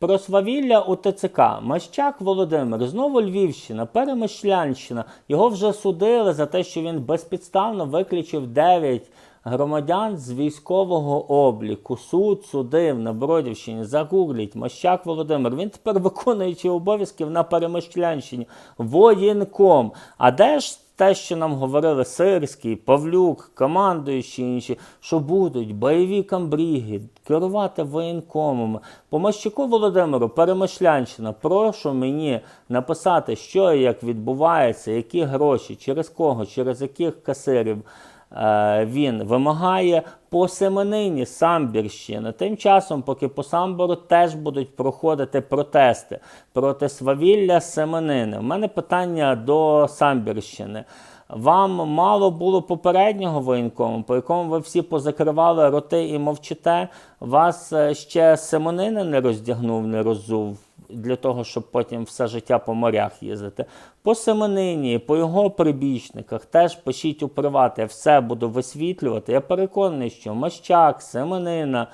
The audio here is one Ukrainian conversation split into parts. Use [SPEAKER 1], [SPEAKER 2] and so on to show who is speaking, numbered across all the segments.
[SPEAKER 1] Про свавілля у ТЦК. Мащак Володимир, знову Львівщина, Перемишлянщина. Його вже судили за те, що він безпідставно виключив 9 громадян з військового обліку. Суд судив на Бродівщині. Загугліть. Мащак Володимир. Він тепер виконуючий обов'язків на Перемишлянщині. Воєнком. А де ж те, що нам говорили Сирський, Павлюк, командуючі інші, що будуть бойові камбріги, керувати воєнкомами. По Мащуку Володимиру, Перемишлянщина, прошу мені написати, що і як відбувається, які гроші, через кого, через яких касирів. Е, Він вимагає по Семенині Самбірщини. Тим часом, поки по Самбору теж будуть проходити протести проти свавілля Семенини. У мене питання до Самбірщини. Вам мало було попереднього воєнкому, по якому ви всі позакривали роти і мовчите. Вас е, ще Семенини не роздягнув, не роззув для того, щоб потім все життя по морях їздити. По Семенині, по його прибічниках теж пишіть у приват, я все буду висвітлювати. Я переконаний, що Мащак, Семенина,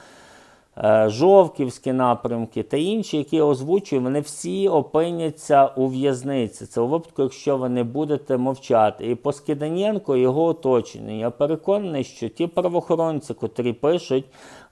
[SPEAKER 1] Жовківські напрямки та інші, які я озвучую, вони всі опиняться у в'язниці. Це у випадку, якщо ви не будете мовчати. І по Скиданенко його оточенню. Я переконаний, що ті правоохоронці, котрі пишуть,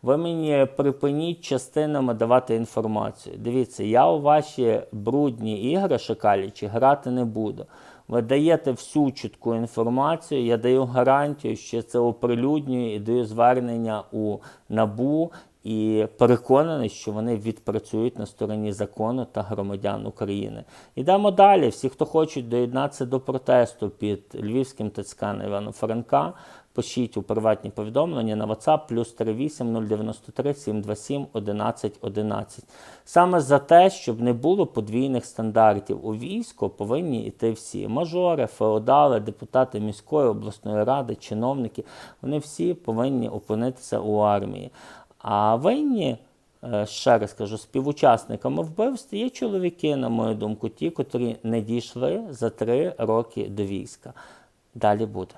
[SPEAKER 1] ви мені припиніть частинами давати інформацію. Дивіться, я у ваші брудні ігри шикалічі грати не буду. Ви даєте всю чітку інформацію, я даю гарантію, що це оприлюднюю і даю звернення у НАБУ і переконаний, що вони відпрацюють на стороні закону та громадян України. Йдемо далі. Всі, хто хочуть доєднатися до протесту під Львівським ТЦК на Івана Франка, пишіть у приватні повідомлення на WhatsApp плюс 38 093 727 11 11. Саме за те, щоб не було подвійних стандартів у військо, повинні йти всі мажори, феодали, депутати міської обласної ради, чиновники. Вони всі повинні опинитися у армії. А винні, е, ще раз кажу, співучасниками вбивств є чоловіки, на мою думку, ті, котрі не дійшли за три роки до війська. Далі буде.